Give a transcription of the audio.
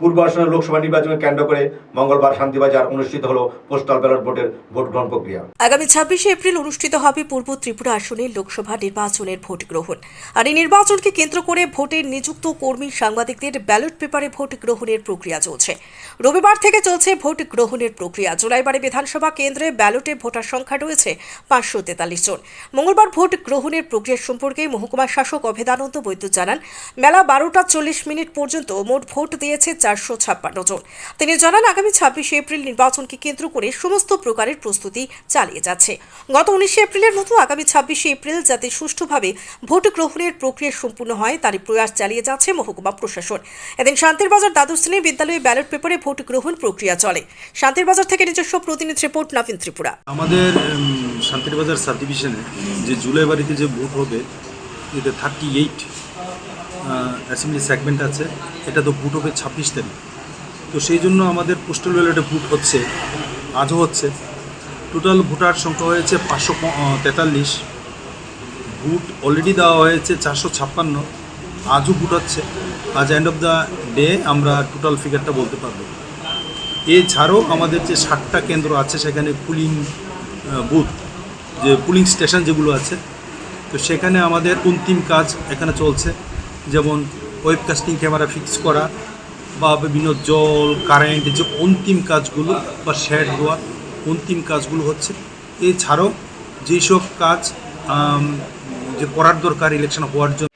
পূর্ব আসনের লোকসভা নির্বাচনকে কেন্দ্র করে মঙ্গলবার শান্তিবাজার অনুষ্ঠিত হলো পোস্টাল ব্যালট ভোটের ভোট গ্রহণ প্রক্রিয়া। আগামী ছাব্বিশে এপ্রিল অনুষ্ঠিত হবে পূর্ব ত্রিপুরা আসনে লোকসভা নির্বাচনের ভোট গ্রহণ। আর এই নির্বাচনকে কেন্দ্র করে ভোটের নিযুক্ত কর্মী সাংবাদিকদের ব্যালট পেপারে ভোট গ্রহণের প্রক্রিয়া চলছে। রবিবার থেকে চলছে ভোট গ্রহণের প্রক্রিয়া। জুলাইবাড়ি বিধানসভা কেন্দ্রে ব্যালটে ভোটার সংখ্যা রয়েছে পাঁচশো তেতাল্লিশ জন। মঙ্গলবার ভোট গ্রহণের প্রক্রিয়া সম্পর্কে মহকুমা শাসক অভেদানন্দ বৈদ্য জানান, মেলা বারোটা চল্লিশ মিনিট পর্যন্ত মোট ভোট দিয়েছে চারশো ছাপ্পান্ন জন। তিনি জানান আগামী ছাব্বিশে এপ্রিল নির্বাচনকে কেন্দ্র করে সমস্ত প্রকারের প্রস্তুতি চালিয়ে যাচ্ছে। গত উনিশে এপ্রিলের মতো আগামী ছাব্বিশে এপ্রিল যাতে সুষ্ঠুভাবে ভোট গ্রহণের প্রক্রিয়া সম্পূর্ণ হয় তারই প্রয়াস চালিয়ে যাচ্ছে মহকুমা প্রশাসন। এদিন শান্তির বাজার দ্বাদশ শ্রেণির বিদ্যালয়ে ব্যালট পেপারে ভোট গ্রহণ প্রক্রিয়া চলে। শান্তির বাজার থেকে নিজস্ব প্রতিনিধি রিপোর্ট নবীন ত্রিপুরা। আমাদের উম, শান্তিরবাজার সাব ডিভিশনে যে জুলাই বাড়িতে যে ভোট হবে এতে থার্টি এইট অ্যাসেম্বলি সেগমেন্ট আছে। এটা তো ভোট হবে ছাব্বিশ তারিখ। তো সেই জন্য আমাদের পোস্টাল ব্যালটে ভোট হচ্ছে, আজও হচ্ছে। টোটাল ভোটার সংখ্যা হয়েছে পাঁচশো তেতাল্লিশ। ভোট অলরেডি দেওয়া হয়েছে চারশো ছাপ্পান্ন। আজও ভোট হচ্ছে। আজ এন্ড অফ দ্য ডে আমরা টোটাল ফিগারটা বলতে পারব। এছাড়াও আমাদের যে ষাটটা কেন্দ্র আছে, সেখানে পুলিং বুথ যে পুলিং স্টেশন যেগুলো আছে তো সেখানে আমাদের অন্তিম কাজ এখানে চলছে, যেমন ওয়েবকাস্টিং ক্যামেরা ফিক্স করা বা বিভিন্ন জল কারেন্ট যে অন্তিম কাজগুলো বা শেড দেওয়া অন্তিম কাজগুলো হচ্ছে। এছাড়াও যেসব কাজ যে করার দরকার ইলেকশন হওয়ার জন্য